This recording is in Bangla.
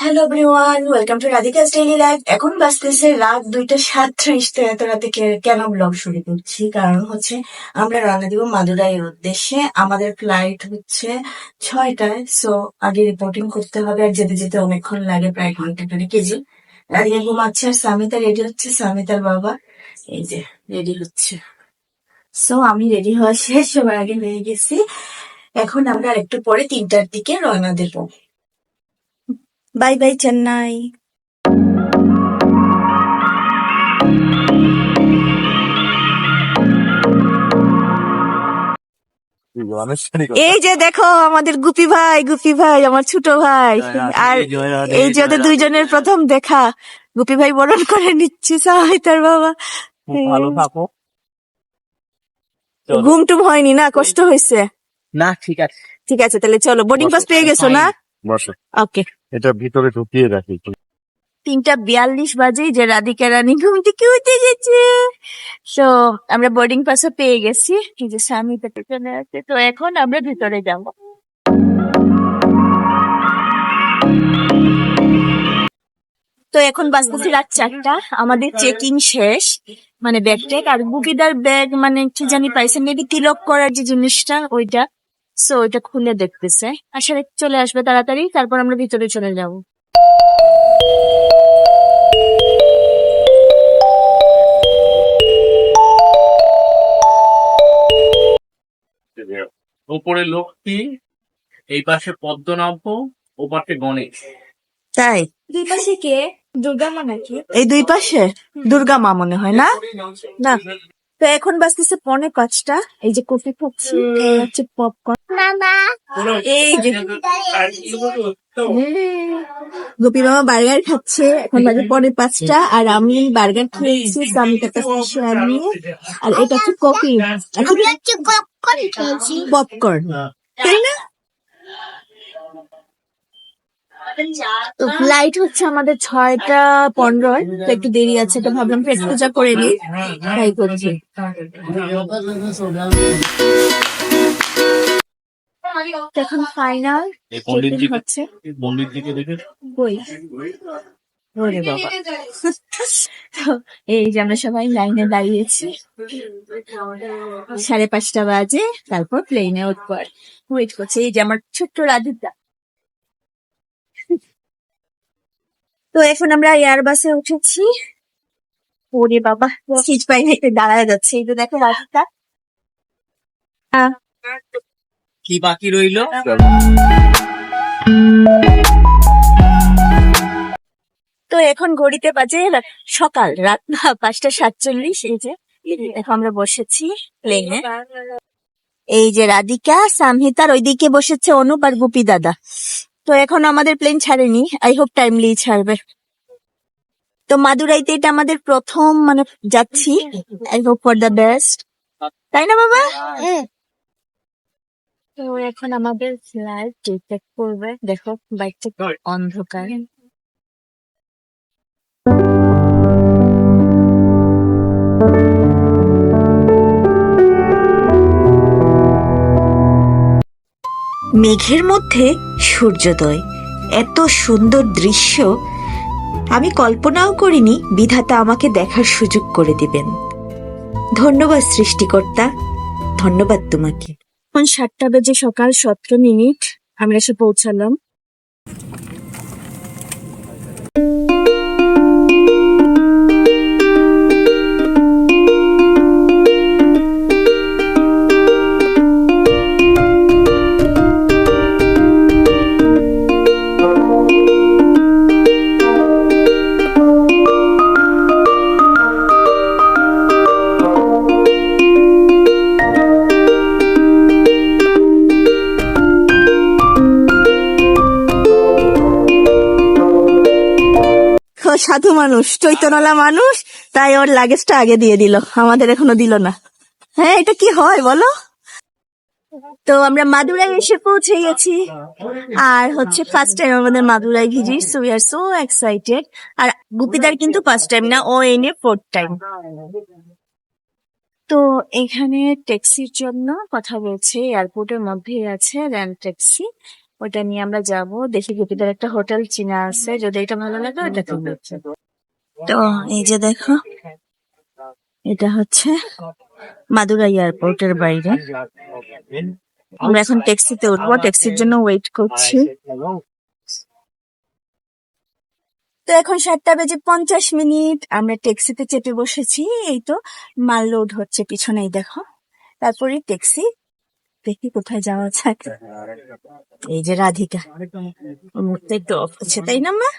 Hello everyone welcome to Radhika's daily life এখন বাজতেছে রাত দুইটা সাতত্রিশ। তো এত রাতে কেন ব্লগ শুরু করছি? কারণ হচ্ছে আমরা রওনা দিব মাদুরাইয়ের উদ্দেশ্যে। আমাদের ফ্লাইট হচ্ছে ছয়টায়। সো আগে রিপোর্টিং করতে হবে আর যেতে যেতে অনেকক্ষণ লাগে, প্রায় ঘণ্টা করে কেজি রাধিকা ঘুমাচ্ছে আর সামিতা রেডি হচ্ছে। সামিতার বাবা এই যে রেডি হচ্ছে। সো আমি রেডি হওয়া শেষ, সবার আগে হয়ে গেছি। এখন আমরা একটু পরে তিনটার দিকে রওনা দেবো। Bye bye Chennai. এই যে দেখো আমাদের গুপি ভাই গুপি ভাই আমার ছোট ভাই। আর এই যে ওদের দুইজনের প্রথম দেখা। গুপি ভাই বরণ করে নিচ্ছে সাহাই তার বাবা। ভালো থাকো। ঘুম টুম হয়নি না? কষ্ট হয়েছে? না ঠিক আছে। ঠিক আছে তাহলে চলো বোর্ডিং পাস পেয়ে গেছো না? ওকে এটা ভিতরে ঢুকিয়ে রাখি। তিনটা বিয়াল্লিশ বাজে যে রাধিকা রানী ঘুম থেকে উঠে গেছে। তো আমরা বোর্ডিং পাসও পেয়ে গেছি। যে স্বামী পেছনে আছে, তো এখন আমরা ভিতরে যাব। তো এখন বাজতেছি রাত চারটা। আমাদের চেকিং শেষ। মানে ব্যাগ টেক আর বুকিদার ব্যাগ মানে কি জানি পাইছে মেবি তিলক করার যে জিনিসটা, ওইটা। সো ওইটা খুলে দেখতেছে। আসলে চলে আসবে তাড়াতাড়ি তারপর আমরা ভিতরে চলে যাব। উপরে লক্ষ্মী এই পাশে পদ্মনাভ ও পাশে গণেশ। তাই? দুই পাশে কে? দুর্গা মা নাকি? এই দুই পাশে? দুর্গা মা মনে হয় না? না। তো এখন বাজতেছে পনে পাঁচটা। এই যে কফি খাচ্ছি হচ্ছে পপকর্ন মামা। এই যে গোপী মামা বার্গার খাচ্ছে এখন বাজে পনে পাঁচটা আর আমি বার্গার খেয়েছি আমি। একটা শেয়ার নিয়ে আর এটা হচ্ছে কফি আর পপকর্ন খেয়েছি। পপকর্ন তাই না? তো ফ্লাইট হচ্ছে আমাদের ছয়টা পনেরো তো একটু দেরি আছে তো ভাবলাম পেট পূজা করে নিই। তাই করছি। এখন ফাইনাল হচ্ছে। বই ওরে বাবা। এই যে আমরা সবাই লাইনে দাঁড়িয়েছি। সাড়ে পাঁচটা বাজে তারপর প্লেনে উঠবো ওয়েট করছে। এই যে আমার ছোট্ট রাধিকা। তো এখন আমরা এয়ার বাসে উঠেছি। ওরে বাবা সিট পাই হেঁটে দাঁড়ায় যাচ্ছে। এই তো দেখো আহ, কি বাকি রইল? তো এখন ঘড়িতে বাজে সকাল রাত পাঁচটা সাতচল্লিশ। এই যে এখন আমরা বসেছি প্লেনে এই যে রাধিকা সামহিতার ওইদিকে বসেছে অনুপ আর গুপি দাদা। তো এখন আমাদের প্লেন ছাড়েনি। আই হোপ টাইমলি ছাড়বে। তো মাদুরাইতে এটা আমাদের প্রথম মানে যাচ্ছি। I hope for the best তাই না বাবা? তো এখন আমাদের ফ্লাইট চেক করবে। দেখো বাইকটা অন্ধকার। মেঘের মধ্যে সূর্যোদয়। এত সুন্দর দৃশ্য। আমি কল্পনাও করিনি বিধাতা আমাকে দেখার সুযোগ করে দিবেন। ধন্যবাদ সৃষ্টিকর্তা। ধন্যবাদ তোমাকে। এখন সাতটা বেজে সকাল সতেরো মিনিট। আমরা এসে পৌঁছালাম। সাধু মানুষ চৈতনলা মানুষ, তাই ওর লাগেজটা আগে দিয়ে দিল। আমাদের এখনও দিল না। হ্যাঁ এটা কি হয় বলো? তো আমরা মাদুরাই এসে পৌঁছে গেছি। আর হচ্ছে ফার্স্ট টাইম আমাদের Madurai visit so we are so excited আর গুপিদার কিন্তু ফার্স্ট টাইম না, ও এনে ফোর্থ টাইম তো এখানে ট্যাক্সির জন্য কথা বলছে এয়ারপোর্টের মধ্যেই আছে র্যান ট্যাক্সি ওটা নিয়ে আমরা যাব। দেখি গোপীদের একটা হোটেল চিনা আছে। যদি এটা ভালো লাগে কিনবো। তো এই যে দেখো এটা হচ্ছে মাদুরা এয়ারপোর্টের বাইরে। আমরা এখন ট্যাক্সিতে উঠবো। ট্যাক্সির জন্য ওয়েট করছি। তো এখন সাতটা বেজে পঞ্চাশ মিনিট। আমরা ট্যাক্সিতে চেপে বসেছি। এই তো মাল লোড হচ্ছে পিছনেই দেখো। তারপরে ট্যাক্সি দেখি কোথায় যাওয়া যায় এই যে রাধিকা। ওর মুখটা একটু অফ আছে তাই না মা?